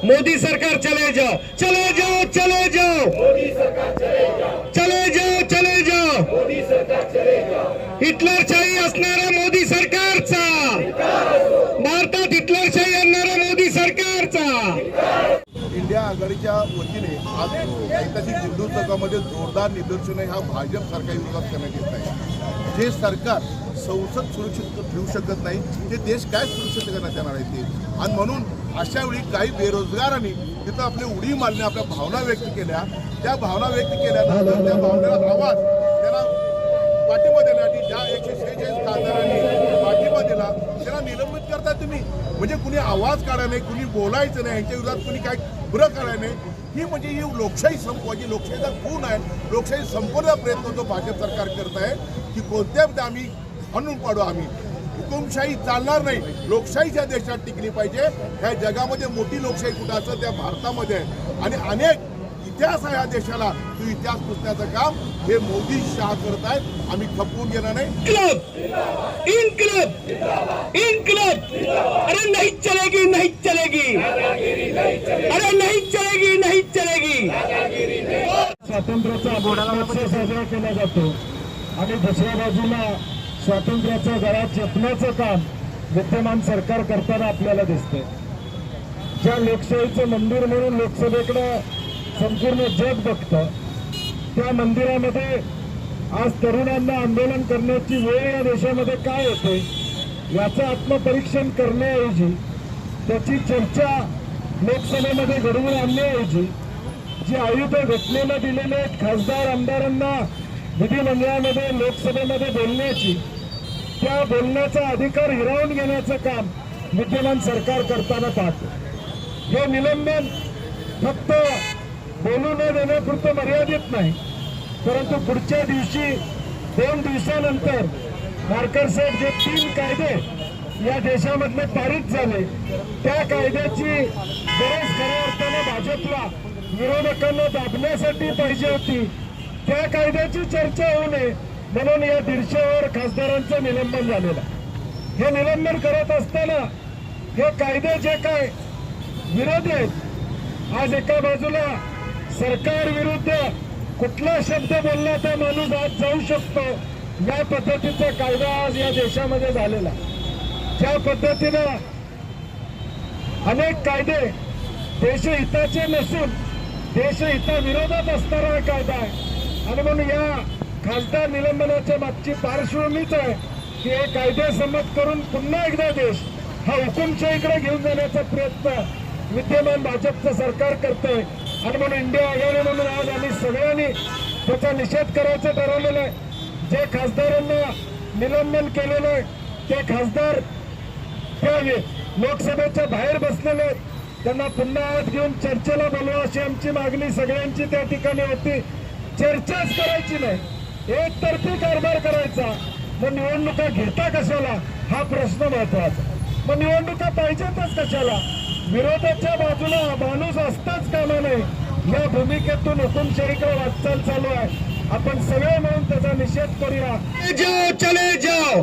चले जाओ चले जाओ चले जाओ। चले जाओ। चले जाओ हिटलरशाही असणाऱ्या मोदी सरकारचा। भारतात हिटलरशाही आणणाऱ्या मोदी सरकारचा। इंडिया आघाडीच्या वतीने आज ऐतिहासिक सिंधू चौकामध्ये जोरदार निदर्शनं ह्या भाजप सरकार विरोधात करण्यात येत आहे जे सरकार संसद सुरक्षित ठेवू शकत नाही ते देश काय सुरक्षित करण्यात येणार आहे ते? आणि म्हणून अशा वेळी काही बेरोजगारांनी तिथं आपली उडी मारणे आपल्या भावना व्यक्त केल्या. त्या भावना व्यक्त केल्यानंतर त्या भावनेला आवाज त्याला पाठिंबा देण्यासाठी ज्या एकशे शेहेचाळीस खासदारांनी पाठिंबा दिला त्यांना निलंबित करता तुम्ही. म्हणजे कुणी आवाज काढा नाही कुणी बोलायचं नाही यांच्या विरोधात कुणी काय पुरं करायला नाही. ही म्हणजे ही लोकशाही संपवायची लोकशाहीचा खून आहे लोकशाही संपवण्याचा प्रयत्न जो भाजप सरकार करत आहे की कोणत्या आम्ही आणून पाडू आम्ही. हुकुमशाही चालणार नाही. लोकशाहीच्या देशात टिकली पाहिजे ह्या जगामध्ये मोठी लोकशाही कुठं असं त्या भारतामध्ये. आहे आणि अनेक इतिहास आहे या देशाला. तो इतिहास पुसण्याचं काम हे मोदी शहा करत आहेत. आम्ही खपवून घेणार नाही. इनकलब! इनकलब! इनकलब! अरे नहीं चलेगी नहीं चलेगी! अरे नहीं चलेगी नहीं चलेगी! स्वातंत्र्याचा साजरा केला जातो. आणि दुसऱ्या बाजूला स्वातंत्र्याचा गळा चेपण्याचं काम विद्यमान सरकार करताना आपल्याला दिसतंय. ज्या लोकशाहीचं मंदिर म्हणून लोकसभेकडं संपूर्ण जग बघतं त्या मंदिरामध्ये आज तरुणांना आंदोलन करण्याची वेळ या देशामध्ये काय येते याचं आत्मपरीक्षण करण्याऐवजी त्याची चर्चा लोकसभेमध्ये घडवून आणण्याऐवजी जी आयुध घटनेला दिलेले आहेत खासदार आमदारांना विधिमंडळामध्ये लोकसभेमध्ये बोलण्याची त्या बोलण्याचा अधिकार हिरावून घेण्याचं काम विद्यमान सरकार करताना पाहतो. हे निलंबन फक्त बोलू न देण्यापुरतं मर्यादित नाही परंतु पुढच्या दिवशी दोन दिवसानंतर मारकर साहेब जे तीन कायदे या देशामधले पारित झाले त्या कायद्याची गरज खऱ्या अर्थानं भाजपला विरोधकांना दाबण्यासाठी पाहिजे होती. त्या कायद्याची चर्चा होऊ नये. म्हणून या दीडशेवर खासदारांचं निलंबन झालेलं हे निलंबन करत असताना हे कायदे जे काय विरोधी आहेत आज एका बाजूला सरकार विरुद्ध कुठला शब्द बोलला तर माणूस आज जाऊ शकतो या पद्धतीचा कायदा आज या देशामध्ये झालेला त्या ज्या पद्धतीनं अनेक कायदे देशहिताचे नसून देशहिताविरोधात असणारा हा कायदा आहे. आणि म्हणून या खासदार निलंबनाच्या मागची पार्श्वभूमीच आहे की हे कायदे संमत करून पुन्हा एकदा देश हा हुकुमशाहीकडे घेऊन जाण्याचा प्रयत्न विद्यमान भाजपचं सरकार करतंय. आणि म्हणून इंडिया आघाडी म्हणून आज आम्ही सगळ्यांनी त्याचा निषेध करायचं ठरवलेलं आहे. जे खासदारांना निलंबन केलेलं आहे ते खासदार त्या लोकसभेच्या बाहेर बसलेले आहेत. त्यांना पुन्हा आत घेऊन चर्चेला बोलवा अशी आमची मागणी सगळ्यांची त्या ठिकाणी होती. चर्चाच करायची नाही. एकतर्फी कारभार करायचा. मग निवडणुका घेता कशाला? हा प्रश्न महत्त्वाचा. मग निवडणुका पाहिजेतच कशाला? विरोधाच्या बाजूला माणूस असताच कामा नाही या भूमिकेतून हुकुमशाहीकडे वाटचाल चालू आहे. आपण सगळे मिळून त्याचा निषेध करूया. जाओ चले जाओ.